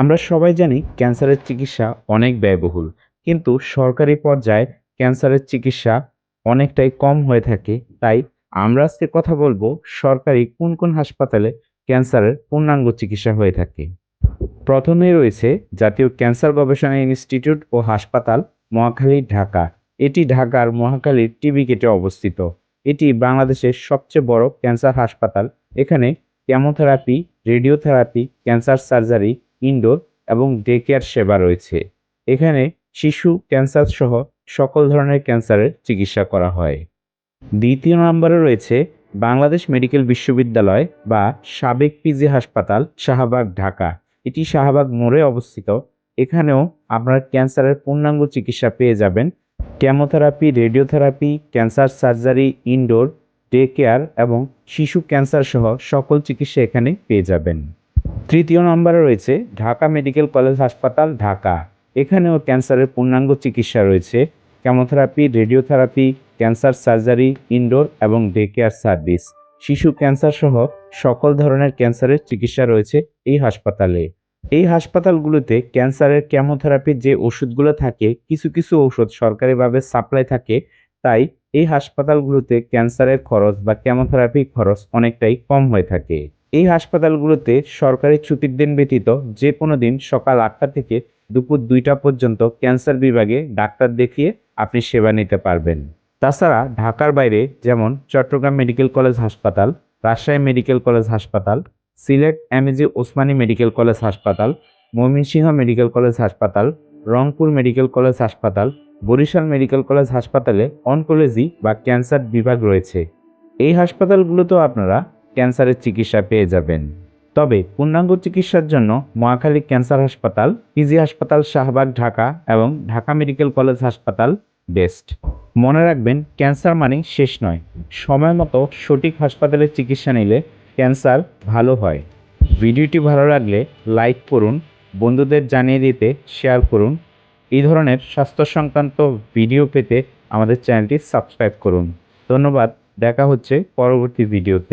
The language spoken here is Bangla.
আমরা সবাই জানি ক্যান্সারের চিকিৎসা অনেক ব্যয়বহুল, কিন্তু সরকারি পর্যায়ে ক্যান্সারের চিকিৎসা অনেকটাই কম হয়ে থাকে। তাই আমরা আজকে কথা বলব সরকারি কোন কোন হাসপাতালে ক্যান্সারের পূর্ণাঙ্গ চিকিৎসা হয়ে থাকে। প্রথমেই রয়েছে জাতীয় ক্যান্সার গবেষণা ইনস্টিটিউট ও হাসপাতাল মহাখালী, ঢাকা। এটি ঢাকার মহাখালীর টিবি গেটে অবস্থিত। এটি বাংলাদেশের সবচেয়ে বড় ক্যান্সার হাসপাতাল। এখানে chemotherapy, radiotherapy, cancer surgery indoor এবং ডে কেয়ার সেবা রয়েছে। এখানে শিশু ক্যান্সার সহ সকল ধরনের ক্যান্সারের চিকিৎসা করা হয়। দ্বিতীয় নম্বরে রয়েছে বাংলাদেশ মেডিকেল বিশ্ববিদ্যালয় বা সাবেক পিজি হাসপাতাল শাহবাগ, ঢাকা। এটি শাহবাগ মোড়ে অবস্থিত। এখানেও আপনার ক্যান্সারের পূর্ণাঙ্গ চিকিৎসা পেয়ে যাবেন। Chemotherapy radiotherapy cancer surgery indoor day care এবং শিশু ক্যান্সার সহ সকল চিকিৎসা এখানে পেয়ে যাবেন। তৃতীয় নম্বরে রয়েছে ঢাকা মেডিকেল কলেজ হাসপাতাল, ঢাকা। এখানেও ক্যান্সারের পূর্ণাঙ্গ চিকিৎসা রয়েছে। Chemotherapy, radiotherapy, cancer surgery, indoor এবং ডে কেয়ার সার্ভিস। শিশু ক্যান্সার সহ সকল ধরনের ক্যান্সারের চিকিৎসা রয়েছে এই হাসপাতালে। এই হাসপাতালগুলোতে ক্যান্সারের কেমোথেরাপির যে ওষুধগুলো থাকে, কিছু কিছু ঔষধ সরকারিভাবে সাপ্লাই থাকে, তাই এই হাসপাতালগুলোতে ক্যান্সারের খরচ বা কেমোথেরাপির খরচ অনেকটাই কম হয়ে থাকে। এই হাসপাতালগুলোতে সরকারি ছুটির দিন ব্যতীত যে কোনো দিন সকাল আটটা থেকে দুপুর দুইটা পর্যন্ত ক্যান্সার বিভাগে ডাক্তার দেখিয়ে আপনি সেবা নিতে পারবেন। তাছাড়া ঢাকার বাইরে যেমন চট্টগ্রাম মেডিকেল কলেজ হাসপাতাল, রাজশাহী মেডিকেল কলেজ হাসপাতাল, Sylhet MAG Osmani medical college হাসপাতাল, ময়মনসিংহ মেডিকেল কলেজ হাসপাতাল, রংপুর মেডিকেল কলেজ হাসপাতাল, বরিশাল মেডিকেল কলেজ হাসপাতালে অনকোলজি বা ক্যান্সার বিভাগ রয়েছে। এই হাসপাতালগুলোতেও আপনারা ক্যান্সারের চিকিৎসা পেয়ে যাবেন। তবে পূর্ণাঙ্গ চিকিৎসার জন্য মহাখালী ক্যান্সার হাসপাতাল পিজি হাসপাতাল, শাহবাগ, ঢাকা এবং ঢাকা মেডিকেল কলেজ হাসপাতাল বেস্ট। মনে রাখবেন, ক্যান্সার মানে শেষ নয়। সময় মতো সঠিক হাসপাতালে চিকিৎসা নিলে ক্যান্সার ভালো হয়। ভিডিওটি ভালো লাগলে লাইক করুন, বন্ধুদের জানিয়ে দিতে শেয়ার করুন। এই ধরনের স্বাস্থ্য সংক্রান্ত ভিডিও পেতে আমাদের চ্যানেলটি সাবস্ক্রাইব করুন। ধন্যবাদ, দেখা হচ্ছে পরবর্তী ভিডিওতে।